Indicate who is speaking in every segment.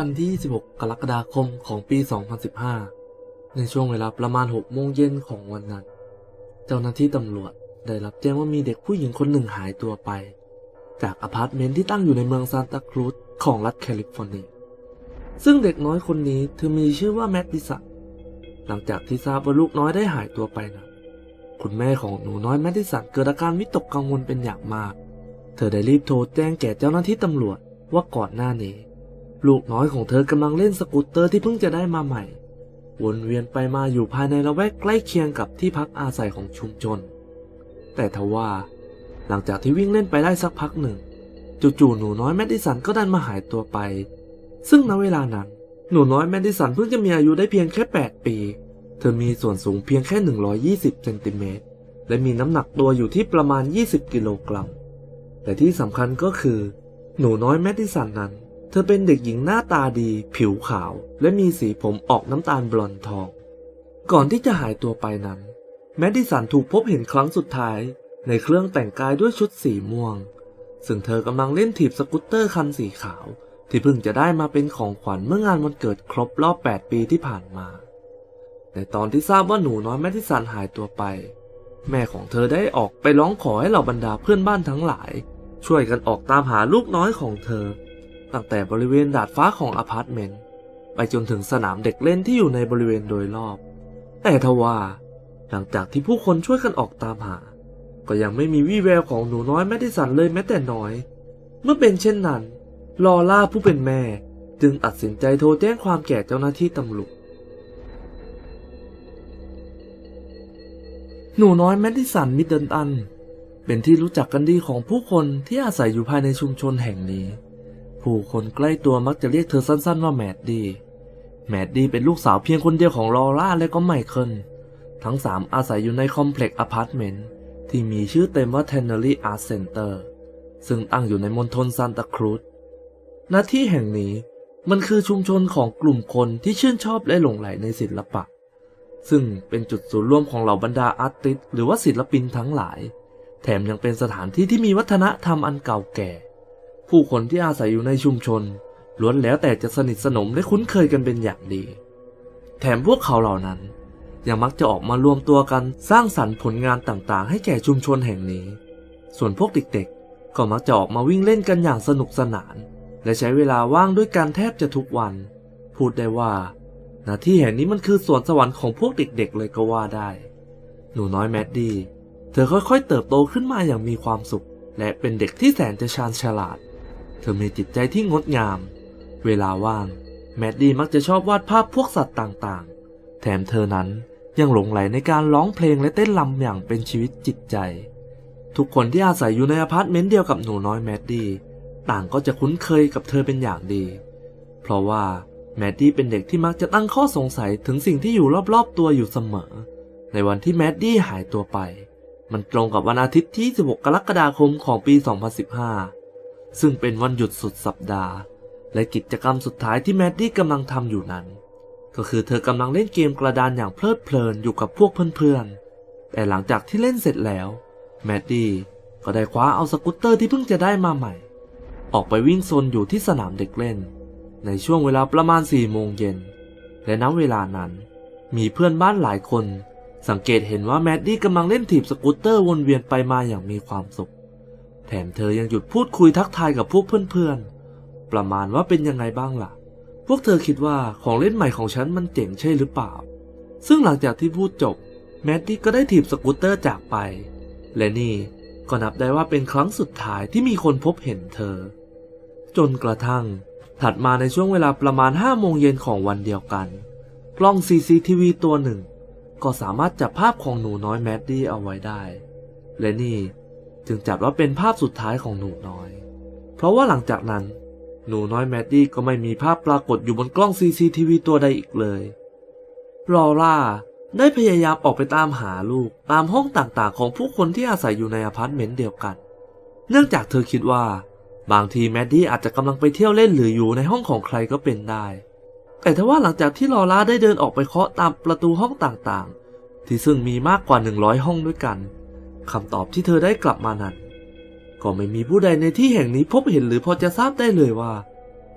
Speaker 1: วันที่ 26 กรกฎาคมของปี 2015 ในช่วงเวลาประมาณ 6 โมงเย็นของวันนั้น เจ้าหน้าที่ตำรวจได้รับแจ้งว่ามีเด็กผู้หญิงคนหนึ่งหายตัวไป จากอพาร์ตเมนต์ที่ตั้งอยู่ในเมืองซานตาครูซของรัฐแคลิฟอร์เนีย ซึ่งเด็กน้อยคนนี้เธอมีชื่อว่าแมดดิสันหลังจากที่ทราบว่าลูกน้อยได้หายตัวไปนะคุณแม่ของหนูน้อยแมดดิสันเกิดอาการวิตกกังวลเป็นอย่างมาก เธอได้รีบโทรแจ้งแก่เจ้าหน้าที่ตำรวจว่าก่อนหน้านี้ ลูกน้อยของเธอกำลังเล่นสกูตเตอร์ที่เพิ่งจะได้มาใหม่ วนเวียนไปมาอยู่ภายในละแวกใกล้เคียงกับที่พักอาศัยของชุมชน แต่ทว่า หลังจากที่วิ่งเล่นไปได้สักพักหนึ่ง จู่ๆหนูน้อยแมดดิสันก็ดันมาหายตัวไป ซึ่งณเวลานั้น หนูน้อยแมดดิสันเพิ่งจะมีอายุได้เพียงแค่ 8 ปี เธอมีส่วนสูงเพียงแค่ 120 เซนติเมตร และมีน้ำหนักตัวอยู่ที่ประมาณ 20 กิโลกรัม แต่ที่สำคัญก็คือ หนูน้อยแมดดิสันนั้น เธอเป็นเด็กหญิงหน้าตาดี ผิวขาว และมีสีผมออกน้ำตาลบลอนทอง ก่อนที่จะหายตัวไปนั้น แมดดิสันถูกพบเห็นครั้งสุดท้าย ในเครื่องแต่งกายด้วยชุดสีม่วง ซึ่งเธอกำลังเล่นถีบสกูตเตอร์คันสีขาว ที่เพิ่งจะได้มาเป็นของขวัญเมื่องานวันเกิดครบรอบ 8 ปีที่ผ่านมาในตอนที่ทราบว่าหนูน้อยแมดดิสันหายตัวไป แม่ของเธอได้ออกไปร้องขอให้เหล่าบรรดาเพื่อนบ้านทั้งหลาย ช่วยกันออกตามหาลูกน้อยของเธอ ตั้งแต่บริเวณดาดฟ้าของอพาร์ตเมนต์ ไปจนถึงสนามเด็กเล่นที่อยู่ในบริเวณโดยรอบ แต่ทว่า หลังจากที่ผู้คนช่วยกันออกตามหา ก็ยังไม่มีวี่แววของหนูน้อยแมดิสันเลยแม้แต่น้อย เมื่อเป็นเช่นนั้น ลอล่าผู้เป็นแม่จึงตัดสินใจโทรแจ้งความแก่เจ้าหน้าที่ตำรวจหนูน้อยแมดิสันมิดเดิลตันเป็นที่รู้จักกันดีของผู้คนที่อาศัยอยู่ภายในชุมชนแห่งนี้ ผู้คนใกล้ตัวมักจะเรียกเธอสั้นๆว่าแมดดี้ แมดดี้เป็นลูกสาวเพียงคนเดียวของลอร่าและก็ไมเคิล ทั้งสามอาศัยอยู่ในคอมเพล็กซ์อพาร์ตเมนต์ที่มีชื่อเต็มว่า Tannery Art Center ซึ่งตั้งอยู่ในมณฑลซานตาครูซณที่แห่งนี้มันคือชุมชนของกลุ่มคนที่ชื่นชอบและหลงใหลในศิลปะ ซึ่งเป็นจุดศูนย์รวมของเหล่าบรรดาอาร์ติสต์หรือว่าศิลปินทั้งหลาย แถมยังเป็นสถานที่ที่มีวัฒนธรรมอันเก่าแก่ ผู้คนที่อาศัยอยู่ในชุมชนล้วนแล้วแต่จะสนิทสนมและคุ้นเคยกันเป็นอย่างดี แถมพวกเขาเหล่านั้น ยังมักจะออกมารวมตัวกันสร้างสรรค์ผลงานต่างๆ ให้แก่ชุมชนแห่งนี้ ส่วนพวกเด็กๆ ก็มักจะออกมาวิ่งเล่นกันอย่างสนุกสนาน และใช้เวลาว่างด้วยกันแทบจะทุกวัน พูดได้ว่าหน้าที่แห่งนี้มันคือสวนสวรรค์ของพวกเด็กๆ เลยก็ว่าได้ หนูน้อยแมดดี้เธอค่อยๆ เติบโตขึ้นมาอย่างมีความสุข และเป็นเด็กที่แสนจะชาญฉลาด เธอมีจิตใจที่งดงาม เวลาว่าง แมดดี้มักจะชอบวาดภาพพวกสัตว์ต่างๆ แถมเธอนั้นยังหลงไหลในการร้องเพลงและเต้นรำอย่างเป็นชีวิตจิตใจ ทุกคนที่อาศัยอยู่ในอพาร์ตเมนต์เดียวกับหนูน้อยแมดดี้ต่างก็จะคุ้นเคยกับเธอเป็นอย่างดี เพราะว่าแมดดี้เป็นเด็กที่มักจะตั้งข้อสงสัยถึงสิ่งที่อยู่รอบๆตัวอยู่เสมอ ในวันที่แมดดี้หายตัวไป มันตรงกับวันอาทิตย์ที่ 16 กรกฎาคมของปี 2015 ซึ่งเป็นวันหยุดสุดสัปดาห์ และกิจกรรมสุดท้ายที่แมดดี้กำลังทำอยู่นั้น ก็คือเธอกำลังเล่นเกมกระดานอย่างเพลิดเพลินอยู่กับพวกเพื่อนๆ แต่หลังจากที่เล่นเสร็จแล้ว แมดดี้ก็ได้คว้าเอาสกูตเตอร์ที่เพิ่งจะได้มาใหม่ ออกไปวิ่งโซนอยู่ที่สนามเด็กเล่น ในช่วงเวลาประมาณ4โมงเย็น และณเวลานั้น มีเพื่อนบ้านหลายคน สังเกตเห็นว่าแมดดี้กำลังเล่นถีบสกูตเตอร์วนเวียนไปมาอย่างมีความสุข แถมเธอยังหยุดพูดคุยทักทายกับพวกเพื่อนๆ ประมาณว่าเป็นยังไงบ้างล่ะ พวกเธอคิดว่าของเล่นใหม่ของฉันมันเจ๋งใช่หรือเปล่า ซึ่งหลังจากที่พูดจบ แมดดี้ก็ได้ถีบสกูตเตอร์จากไป และนี่ก็นับได้ว่าเป็นครั้งสุดท้ายที่มีคนพบเห็นเธอ จนกระทั่ง ถัดมาในช่วงเวลาประมาณ5โมงเย็นของวันเดียวกัน กล้อง CCTV ตัวหนึ่ง ก็สามารถจับภาพของหนูน้อยแมดดี้เอาไว้ได้ และนี่ จึงจัดว่าเป็นภาพสุดท้ายของหนูน้อย เพราะว่าหลังจากนั้น หนูน้อยแมดดี้ก็ไม่มีภาพปรากฏอยู่บนกล้อง CCTV ตัวใดอีกเลยลอร่าได้พยายามออกไปตามหาลูกตามห้องต่างๆ ของผู้คนที่อาศัยอยู่ในอพาร์ตเมนต์เดียวกัน เนื่องจากเธอคิดว่า บางทีแมดดี้อาจจะกำลังไปเที่ยวเล่นหรืออยู่ในห้องของใครก็เป็นได้ แต่ถ้าว่าหลังจากที่ลอร่าได้เดินออกไปเคาะตามประตูห้องต่างๆ ที่ซึ่งมีมากกว่า 100 ห้องด้วยกัน คำตอบที่เธอได้กลับมานั้น ก็ไม่มีผู้ใดในที่แห่งนี้พบเห็นหรือพอจะทราบได้เลยว่า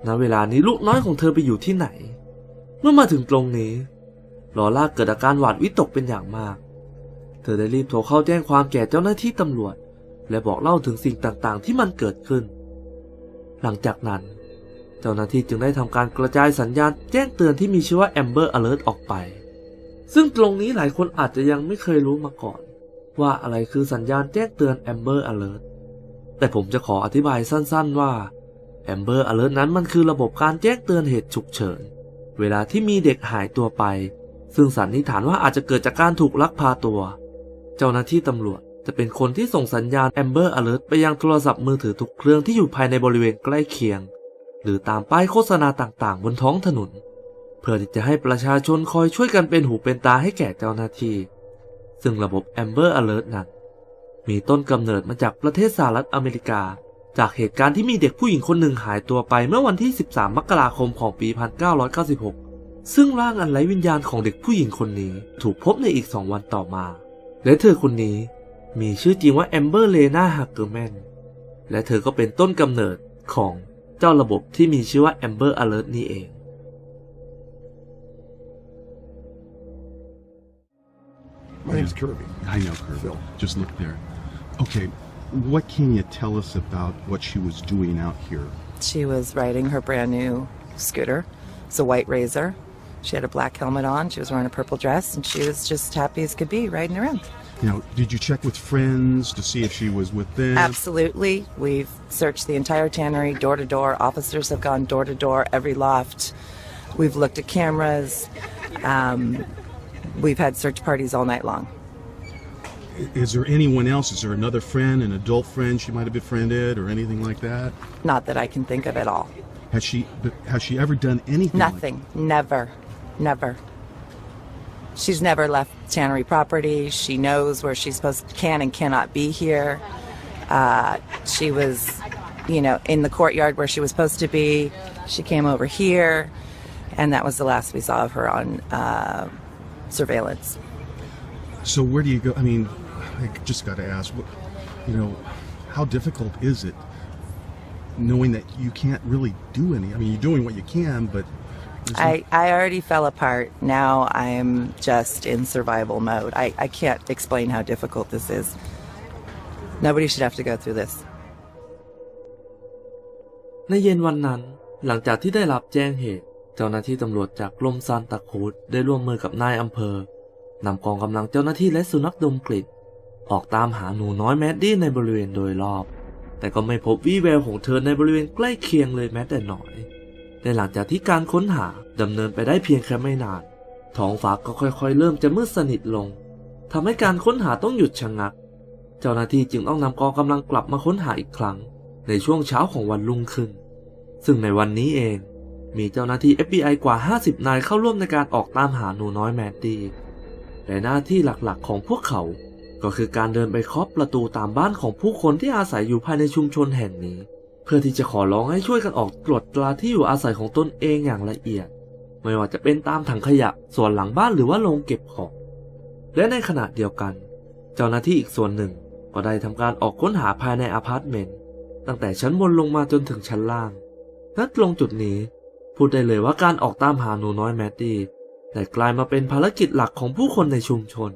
Speaker 1: ณเวลานี้ลูกน้อยของเธอไปอยู่ที่ไหน เมื่อมาถึงตรงนี้ลอร่าเกิดอาการหวาดวิตกเป็นอย่างมาก เธอได้รีบโทรเข้าแจ้งความแก่เจ้าหน้าที่ตำรวจ และบอกเล่าถึงสิ่งต่างๆ ที่มันเกิดขึ้น หลังจากนั้น เจ้าหน้าที่จึงได้ทำการกระจายสัญญาณแจ้งเตือนที่มีชื่อว่า Amber Alert ออกไป ซึ่งตรงนี้หลายคนอาจจะยังไม่เคยรู้มาก่อน ว่าอะไรคือสัญญาณแจ้งเตือน Amber Alert แต่ผมจะขออธิบายสั้นๆว่า Amber Alert นั้นมันคือระบบการแจ้งเตือนเหตุฉุกเฉิน เวลาที่มีเด็กหายตัวไป ซึ่งสันนิษฐานว่าอาจจะเกิดจากการถูกลักพาตัว เจ้าหน้าที่ตำรวจจะเป็นคนที่ส่งสัญญาณ Amber Alert ไปยังโทรศัพท์มือถือทุกเครื่องที่อยู่ภายในบริเวณใกล้เคียง หรือตามป้ายโฆษณาต่างๆ บนท้องถนน เพื่อที่จะให้ประชาชนคอยช่วยกันเป็นหูเป็นตาให้แก่เจ้าหน้าที่ ซึ่งระบบ Amber Alert นั้น มีต้นกำเนิดมาจากประเทศสหรัฐอเมริกา จากเหตุการณ์ที่มีเด็กผู้หญิงคนหนึ่งหายตัวไปเมื่อวันที่ 13 มกราคมของปี 1996 ซึ่งร่างอันไร้วิญญาณของเด็กผู้หญิงคนนี้ถูกพบในอีกสองวันต่อมา และเธอคนนี้มีชื่อจริงว่าแอมเบอร์เลนาฮักเกอร์แมน และเธอก็เป็นต้นกำเนิดของเจ้าระบบที่มีชื่อว่า Amber Alert นี่เอง
Speaker 2: My name's Kirby.
Speaker 3: I know, Kirby.
Speaker 2: Phil.
Speaker 3: Just look there. Okay, what can you tell us about what she was doing out here?
Speaker 4: She was riding her brand new scooter. It's a white razor. She had a black helmet on. She was wearing a purple dress, and she was just happy as could be riding around.
Speaker 3: You know, did you check with friends to see if she was with them?
Speaker 4: Absolutely. We've searched the entire tannery door to door. Officers have gone door to door, every loft. We've looked at cameras. Um, we've had search parties all night long.
Speaker 3: Is there anyone else? Is there another friend, an adult friend she might have befriended, or anything like that?
Speaker 4: Not that I can think of at all.
Speaker 3: Has she has she ever done anything? like-
Speaker 4: Nothing. Never. Never. She's never left Tannery property. She knows where she's supposed to can and cannot be here. Uh, she was, you know, in the courtyard where she was supposed to be. She came over here, and that was the last we saw of her on uh, surveillance.
Speaker 3: So where do you go? I mean, I just got to ask. What, you know, how difficult is it knowing that you can't really do any? I mean, you're doing what you can, but there's no-
Speaker 4: I, I already fell apart. Now I'm just in survival mode. I, I can't explain how difficult this is. Nobody should have to go through this.
Speaker 1: ในเย็นวันนั้น หลังจากที่ได้รับแจ้งเหตุ เจ้าหน้าที่ตำรวจจากกรมซานตาคูดได้ร่วมมือกับนายอำเภอนำกองกำลังเจ้าหน้าที่และสุนัขดมกลิ่นออกตามหาหนูน้อยแมดดี้ในบริเวณโดยรอบ แต่ก็ไม่พบวี่แววของเธอในบริเวณใกล้เคียงเลยแม้แต่น้อยในหลังจากที่การค้นหาดำเนินไปได้เพียงแค่ไม่นาน ท้องฟ้าก็ค่อยๆ เริ่มจะมืดสนิทลงทำให้การค้นหาต้องหยุดชะงัก เจ้าหน้าที่จึงต้องนำกองกำลังกลับมาค้นหาอีกครั้ง ในช่วงเช้าของวันรุ่งขึ้น ซึ่งในวันนี้เอง มีเจ้าหน้าที่ FBI กว่า 50 นายเข้าร่วมในการออกตามหาหนูน้อยแมดดี้แต่หน้าที่หลักๆของพวกเขา ก็คือการเดินไปเคาะประตูตามบ้านของผู้คนที่อาศัยอยู่ภายในชุมชนแห่งนี้ เพื่อที่จะขอร้องให้ช่วยกันออกตรวจตราที่อยู่อาศัยของตนเองอย่างละเอียด ไม่ว่าจะเป็นตามถังขยะส่วนหลังบ้านหรือว่าโรงเก็บของ และในขณะเดียวกัน เจ้าหน้าที่อีกส่วนหนึ่งก็ได้ทำการออกค้นหาภายในอพาร์ตเมนต์ตั้งแต่ชั้นบนลงมาจนถึงชั้นล่างณตรงจุดนี้ พูดได้เลยว่าการออกตามหาหนูน้อยแมตตี้ได้กลายมาเป็นภารกิจหลักของผู้คนในชุมชน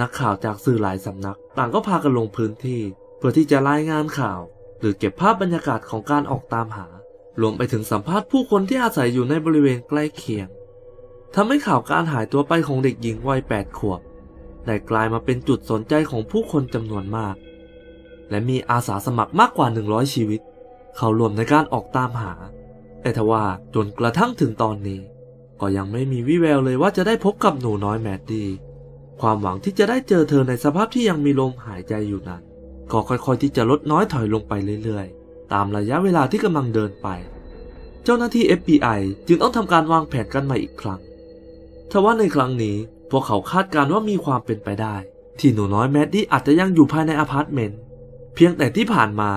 Speaker 1: นักข่าวจากสื่อหลายสำนัก ต่างก็พากันลงพื้นที่ เพื่อที่จะรายงานข่าว หรือเก็บภาพบรรยากาศของการออกตามหารวมไปถึงสัมภาษณ์ผู้คนที่อาศัยอยู่ในบริเวณใกล้เคียงทำให้ข่าวการหายตัวไปของเด็กหญิงวัย8ขวบได้กลายมาเป็นจุดสนใจของผู้คนจำนวนมาก และมีอาสาสมัครมากกว่า 100 ชีวิต เข้าร่วมในการออกตามหา แต่ทว่าจนกระทั่งถึงตอนนี้ ก็ยังไม่มีวิแววเลยว่าจะได้พบกับหนูน้อยแมดดี้ความหวังที่จะได้เจอเธอในสภาพที่ยังมีลมหายใจอยู่นั้น ก็ค่อยๆที่จะลดน้อยถอยลงไปเรื่อยๆ ตามระยะเวลาที่กำลังเดินไป เจ้าหน้าที่ FBI จึงต้องทำการวางแผนกันใหม่อีกครั้งทว่าในครั้งนี้พวกเขาคาดการณ์ว่ามีความเป็นไปได้ ที่หนูน้อยแมดดี้อาจจะยังอยู่ภายในอพาร์ตเมนต์เพียงแต่ที่ผ่านมา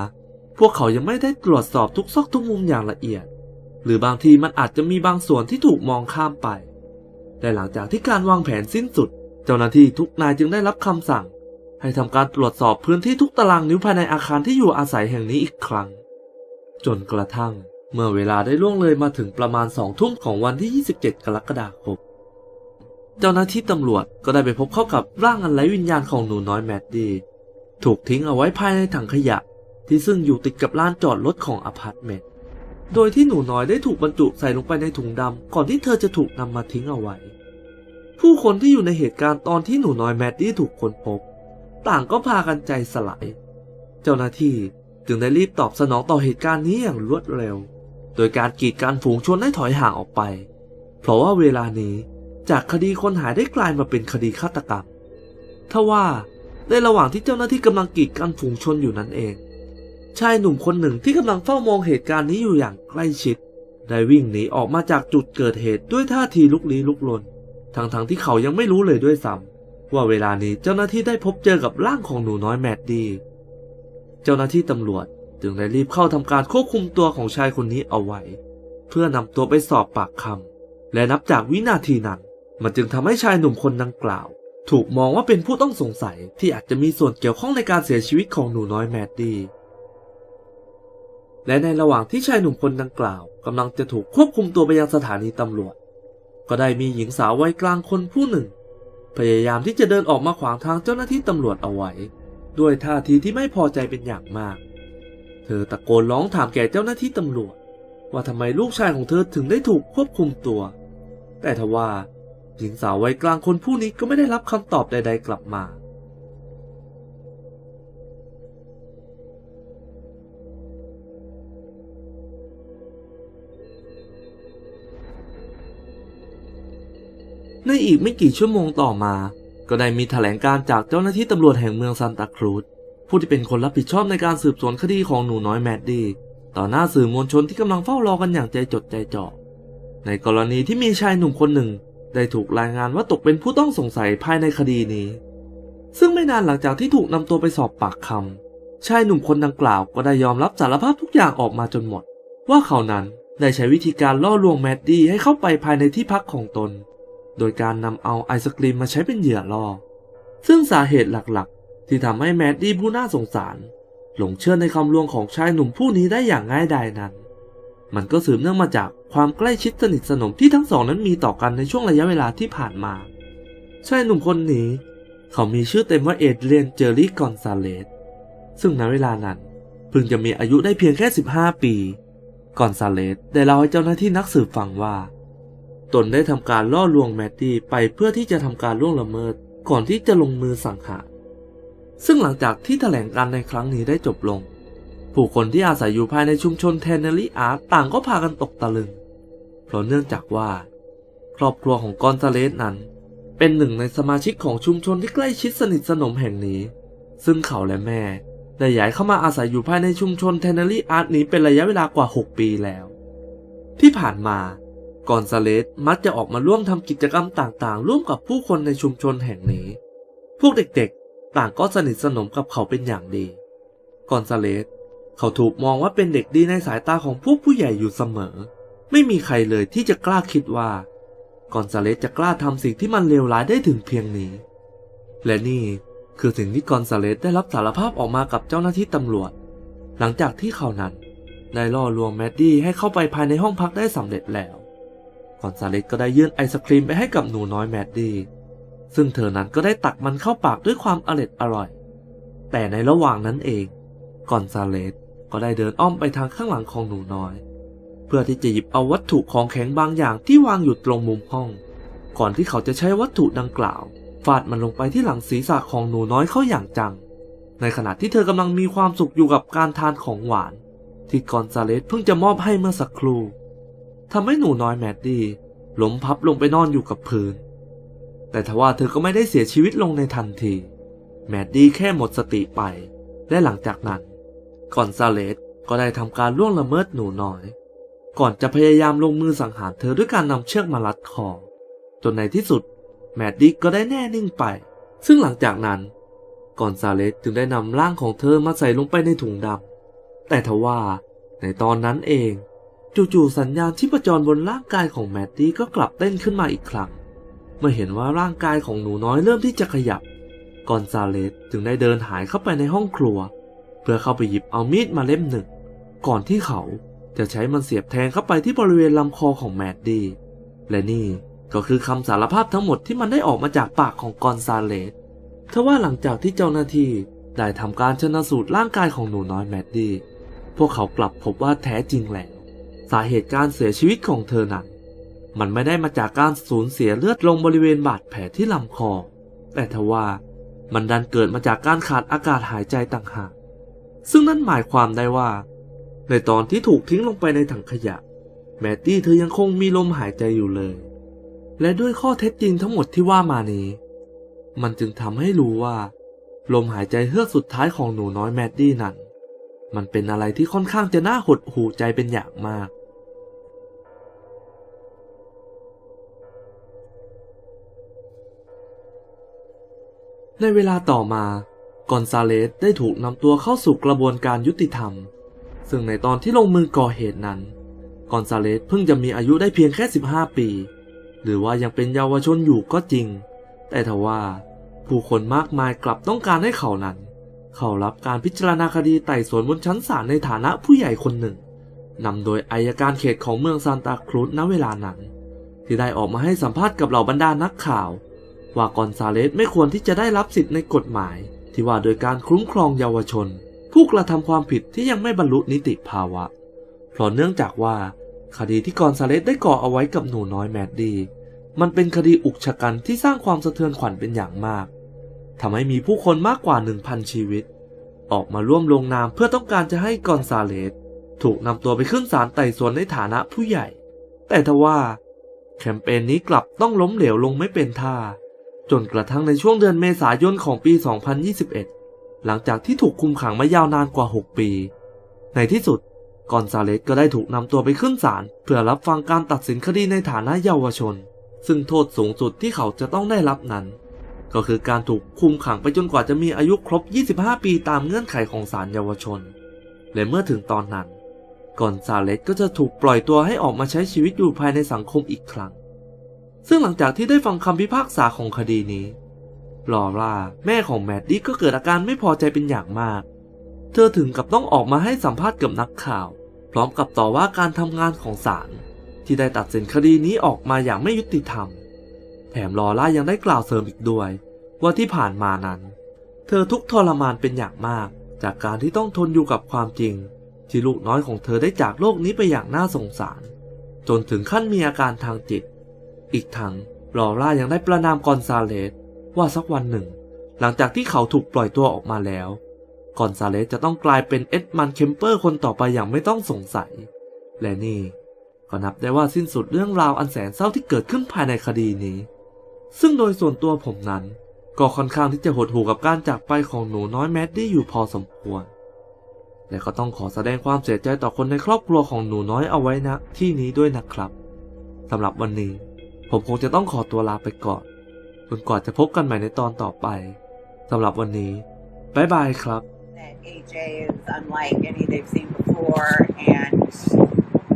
Speaker 1: พวกเขายังไม่ได้ตรวจสอบทุกซอกทุกมุมอย่างละเอียด หรือบางทีมันอาจจะมีบางส่วนที่ถูกมองข้ามไป แต่หลังจากที่การวางแผนสิ้นสุด เจ้าหน้าที่ทุกนายจึงได้รับคำสั่ง ให้ทำการตรวจสอบพื้นที่ทุกตารางนิ้วภายในอาคารที่อยู่อาศัยแห่งนี้อีกครั้ง จนกระทั่ง เมื่อเวลาได้ล่วงเลยมาถึงประมาณสองทุ่มของวันที่ 27 กรกฎาคมเจ้าหน้าที่ตำรวจก็ได้ไปพบเข้ากับร่างอันไร้วิญญาณของหนูน้อยแมดดี้ถูกทิ้งเอาไว้ภายในถังขยะ ที่ซึ่งอยู่ติดกับลานจอดรถของอพาร์ตเมนต์ โดยที่หนูน้อยได้ถูกบรรจุใส่ลงไปในถุงดำก่อนที่เธอจะถูกนำมาทิ้งเอาไว้ ผู้คนที่อยู่ในเหตุการณ์ตอนที่หนูน้อยแมดดี้ถูกค้นพบ ต่างก็พากันใจสลาย เจ้าหน้าที่จึงได้รีบตอบสนองต่อเหตุการณ์นี้อย่างรวดเร็ว โดยการกีดกันฝูงชนให้ถอยห่างออกไป เพราะว่าเวลานี้จากคดีคนหายได้กลายมาเป็นคดีฆาตกรรมทว่าในระหว่างที่เจ้าหน้าที่กำลังกีดกันฝูงชนอยู่นั้นเอง ชายหนุ่มคนหนึ่งที่กำลังเฝ้ามองเหตุการณ์นี้อยู่อย่างใกล้ชิด ได้วิ่งหนีออกมาจากจุดเกิดเหตุด้วยท่าทีลุกลี้ลุกลน ทั้งๆทที่เขายังไม่รู้เลยด้วยซ้ำว่าเวลานี้เจ้าหน้าที่ได้พบเจอกับร่างของหนูน้อยแมดดี้เจ้าหน้าที่ตำรวจจึงได้รีบเข้าทำการควบคุมตัวของชายคนนี้เอาไว้ เพื่อนำตัวไปสอบปากคำและนับจากวินาทีนั้น มันจึงทำให้ชายหนุ่มคนดังกล่าว ถูกมองว่าเป็นผู้ต้องสงสัยที่อาจจะมีส่วนเกี่ยวข้องในการเสียชีวิตของหนูน้อยแมดดี้ และในระหว่างที่ชายหนุ่มคนดังกล่าวกำลังจะถูกควบคุมตัวไปยังสถานีตำรวจ ก็ได้มีหญิงสาววัยกลางคนผู้หนึ่ง พยายามที่จะเดินออกมาขวางทางเจ้าหน้าที่ตำรวจเอาไว้ ด้วยท่าทีที่ไม่พอใจเป็นอย่างมาก เธอตะโกนร้องถามแก่เจ้าหน้าที่ตำรวจ ว่าทำไมลูกชายของเธอถึงได้ถูกควบคุมตัว แต่ทว่าหญิงสาววัยกลางคนผู้นี้ก็ไม่ได้รับคำตอบใด ๆ กลับมา ในอีกไม่กี่ชั่วโมงต่อมา ก็ได้มีแถลงการจากเจ้าหน้าที่ตำรวจแห่งเมืองซานตาครูซผู้ที่เป็นคนรับผิดชอบในการสืบสวนคดีของหนูน้อยแมดดี้ต่อหน้าสื่อมวลชนที่กำลังเฝ้ารอกันอย่างใจจดใจจ่อในกรณีที่มีชายหนุ่มคนหนึ่ง ได้ถูกรายงานว่าตกเป็นผู้ต้องสงสัยภายในคดีนี้ ซึ่งไม่นานหลังจากที่ถูกนำตัวไปสอบปากคำชายหนุ่มคนดังกล่าวก็ได้ยอมรับสารภาพทุกอย่างออกมาจนหมด ว่าเขานั้นได้ใช้วิธีการล่อลวงแมดดี้ให้เข้าไปภายในที่พักของตน โดยการนำเอาไอศกรีมมาใช้เป็นเหยื่อล่อ ซึ่งสาเหตุหลักๆ ที่ทำให้แมดดี้ผู้น่าสงสาร หลงเชื่อในคำลวงของชายหนุ่มผู้นี้ได้อย่างง่ายดายนั้น มันก็สืบเนื่องมาจากความใกล้ชิดสนิทสนมที่ทั้งสองนั้นมีต่อกันในช่วงระยะเวลาที่ผ่านมา ชายหนุ่มคนนี้ เขามีชื่อเต็มว่าเอเดรียนเจอรี่กอนซาเลส ซึ่งณเวลานั้นเพิ่งจะมีอายุได้เพียงแค่ 15 ปี กอนซาเลสได้เล่าให้เจ้าหน้าที่นักสืบฟังว่า ตนได้ทำการล่อลวงแมตตี้ไปเพื่อที่จะทำการล่วงละเมิด ก่อนที่จะลงมือสังหารซึ่งหลังจากที่แถลงการในครั้งนี้ได้จบลง ผู้คนที่อาศัยอยู่ภายในชุมชนเทนเนอรี่อาร์ตต่างก็พากันตกตะลึง เพราะเนื่องจากว่า ครอบครัวของกอนซาเลสนั้น เป็นหนึ่งในสมาชิกของชุมชนที่ใกล้ชิดสนิทสนมแห่งนี้ ซึ่งเขาและแม่ได้ย้ายเข้ามาอาศัยอยู่ภายในชุมชนเทนเนอรี่อาร์ตนี้เป็นระยะเวลากว่า 6 ปีแล้ว ที่ผ่านมา กอนซาเลสมักจะออกมาร่วมทำกิจกรรมต่างๆ ร่วมกับผู้คนในชุมชนแห่งนี้ พวกเด็กๆ ต่างก็สนิทสนมกับเขาเป็นอย่างดี กอนซาเลส เขาถูกมองว่าเป็นเด็กดีในสายตาของพวกผู้ใหญ่อยู่เสมอ ไม่มีใครเลยที่จะกล้าคิดว่า กอนซาเลสจะกล้าทำสิ่งที่มันเลวร้ายได้ถึงเพียงนี้ และนี่คือสิ่งที่กอนซาเลสได้รับสารภาพออกมากับเจ้าหน้าที่ตำรวจ หลังจากที่เขานั้นได้ล่อลวงแมดดี้ให้เข้าไปภายในห้องพักได้สำเร็จแล้ว กอนซาเลสก็ได้ยื่นไอศครีมไปให้กับหนูน้อยแมดดี้ ซึ่งเธอนั้นก็ได้ตักมันเข้าปากด้วยความอร็ดอร่อย แต่ในระหว่างนั้นเอง กอนซาเลสก็ได้เดินอ้อมไปทางข้างหลังของหนูน้อย เพื่อที่จะหยิบเอาวัตถุของแข็งบางอย่างที่วางอยู่ตรงมุมห้อง ก่อนที่เขาจะใช้วัตถุดังกล่าวฟาดมันลงไปที่หลังศีรษะของหนูน้อยเข้าอย่างจัง ในขณะที่เธอกำลังมีความสุขอยู่กับการทานของหวาน ที่กอนซาเลสเพิ่งจะมอบให้เมื่อสักครู่ ทำให้หนูน้อยแมดดี้ล้มพับลงไปนอนอยู่กับพื้น แต่ทว่าเธอก็ไม่ได้เสียชีวิตลงในทันที แมดดี้แค่หมดสติไป และหลังจากนั้น ก่อนซาเลสก็ได้ทำการล่วงละเมิดหนูน้อย ก่อนจะพยายามลงมือสังหารเธอด้วยการนำเชือกมารัดคอ จนในที่สุด แมดดี้ก็ได้แน่นิ่งไป ซึ่งหลังจากนั้นก่อนซาเลสจึงได้นำร่างของเธอมาใส่ลงไปในถุงดำแต่ทว่าในตอนนั้นเอง จู่ๆสัญญาณที่ประจรบนร่างกายของแมดดี้ก็กลับเต้นขึ้นมาอีกครั้ง เมื่อเห็นว่าร่างกายของหนูน้อยเริ่มที่จะขยับ กอนซาเลสจึงได้เดินหายเข้าไปในห้องครัว เพื่อเข้าไปหยิบเอามีดมาเล่มหนึ่ง ก่อนที่เขาจะใช้มันเสียบแทงเข้าไปที่บริเวณลำคอของแมดดี้ และนี่ก็คือคำสารภาพทั้งหมดที่มันได้ออกมาจากปากของกอนซาเลสทว่าหลังจากที่เจ้าหน้าที่ได้ทำการชนสูตรร่างกายของหนูน้อยแมดดี้ พวกเขากลับพบว่าแท้จริงแหละ สาเหตุการเสียชีวิตของเธอนั้น มันไม่ได้มาจากการสูญเสียเลือดลงบริเวณบาดแผลที่ลำคอ แต่ทว่ามันดันเกิดมาจากการขาดอากาศหายใจต่างหาก ซึ่งนั่นหมายความได้ว่า ในตอนที่ถูกทิ้งลงไปในถังขยะ แมตตี้เธอยังคงมีลมหายใจอยู่เลย และด้วยข้อเท็จจริงทั้งหมดที่ว่ามานี้ มันจึงทำให้รู้ว่า ลมหายใจเฮือกสุดท้ายของหนูน้อยแมดดี้นั้น มันเป็นอะไรที่ค่อนข้างจะน่าหดหูใจเป็นอย่างมาก ในเวลาต่อมากอนซาเลสได้ถูกนำตัวเข้าสู่กระบวนการยุติธรรม ซึ่งในตอนที่ลงมือก่อเหตุนั้น กอนซาเลสเพิ่งจะมีอายุได้เพียงแค่ 15 ปี หรือว่ายังเป็นเยาวชนอยู่ก็จริง แต่ทว่า ผู้คนมากมายกลับต้องการให้เขานั้น เข้ารับการพิจารณาคดีไต่สวนบนชั้นศาลในฐานะผู้ใหญ่คนหนึ่งนำโดยอายการเขตของเมืองซานตาครูซณเวลานั้น ที่ได้ออกมาให้สัมภาษณ์กับเหล่าบรรดานักข่าว ว่ากอนซาเลสไม่ควรที่จะได้รับสิทธิ์ในกฎหมาย ที่ว่าโดยการคุ้มครองเยาวชน ผู้กระทำความผิดที่ยังไม่บรรลุนิติภาวะ เพราะเนื่องจากว่า คดีที่กอนซาเลสได้ก่อเอาไว้กับหนูน้อยแมดดี้มันเป็นคดีอุกชะกันที่สร้างความสะเทือนขวัญเป็นอย่างมากทำให้มีผู้คนมากกว่า 1,000 ชีวิต ออกมาร่วมลงนามเพื่อต้องการจะให้กอนซาเลสถูกนำตัวไปขึ้นศาลไต่สวนในฐานะผู้ใหญ่ แต่ทว่า แคมเปญนี้กลับต้องล้มเหลวลงไม่เป็นท่า จนกระทั่งในช่วงเดือนเมษายนของปี 2021 หลังจากที่ถูกคุมขังมายาวนานกว่า 6 ปี ในที่สุดกอนซาเลสก็ได้ถูกนำตัวไปขึ้นศาลเพื่อรับฟังการตัดสินคดีในฐานะเยาวชน ซึ่งโทษสูงสุดที่เขาจะต้องได้รับนั้น ก็คือการถูกคุมขังไปจนกว่าจะมีอายุครบ 25 ปีตามเงื่อนไขของศาลเยาวชน และเมื่อถึงตอนนั้นกอนซาเลสก็จะถูกปล่อยตัวให้ออกมาใช้ชีวิตอยู่ภายในสังคมอีกครั้ง ซึ่งหลังจากที่ได้ฟังคำพิพากษาของคดีนี้ลอร่าแม่ของแมดดี้ก็เกิดอาการไม่พอใจเป็นอย่างมาก เธอถึงกับต้องออกมาให้สัมภาษณ์กับนักข่าว พร้อมกับต่อว่าการทำงานของศาลที่ได้ตัดสินคดีนี้ออกมาอย่างไม่ยุติธรรม แถมลอร่ายังได้กล่าวเสริมอีกด้วย ว่าที่ผ่านมานั้น เธอทุกทรมานเป็นอย่างมาก จากการที่ต้องทนอยู่กับความจริง ที่ลูกน้อยของเธอได้จากโลกนี้ไปอย่างน่าสงสาร จนถึงขั้นมีอาการทางจิต อีกทั้งลอร่ายังได้ประนามกอนซาเลสว่าสักวันหนึ่ง หลังจากที่เขาถูกปล่อยตัวออกมาแล้วกอนซาเลสจะต้องกลายเป็นเอ็ดมันเคมเปอร์คนต่อไปอย่างไม่ต้องสงสัย และนี่ก็นับได้ว่าสิ้นสุดเรื่องราวอันแสนเศร้าที่เกิดขึ้นภายในคดีนี้ ซึ่งโดยส่วนตัวผมนั้น ก็ค่อนข้างที่จะหดหู่กับการจากไปของหนูน้อยแมดดี้อยู่พอสมควร และก็ต้องขอแสดงความเสียใจต่อคนในครอบครัวของหนูน้อยเอาไว้นะที่นี้ด้วยนะครับสำหรับวันนี้ ผมคงจะต้องขอตัวลาไปก่อนจนกว่าจะพบกันใหม่ในตอนต่อไปสำหรับวันนี้บ๊ายบายครับ
Speaker 5: that AJ is unlike any they've seen before, and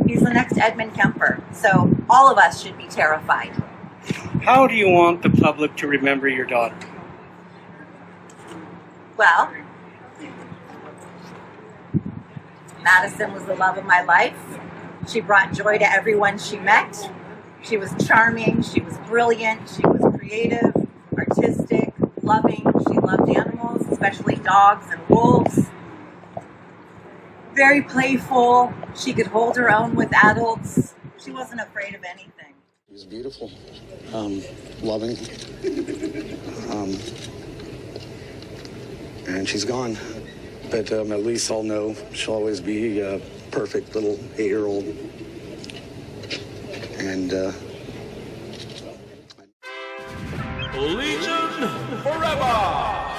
Speaker 5: he's the next Edmund Kemper. So all of us should be terrified.
Speaker 6: How do you want the public to remember your daughter?
Speaker 5: Well, Madison was the love of my life. She brought joy to everyone she met. She was charming, she was brilliant, she was creative, artistic, loving. She loved animals, especially dogs and wolves. Very playful. She could hold her own with adults. She wasn't afraid of anything.
Speaker 7: She was beautiful, um, loving, um, and she's gone. But um, at least I'll know she'll always be a perfect little eight-year-old. And uh,
Speaker 8: Legion forever!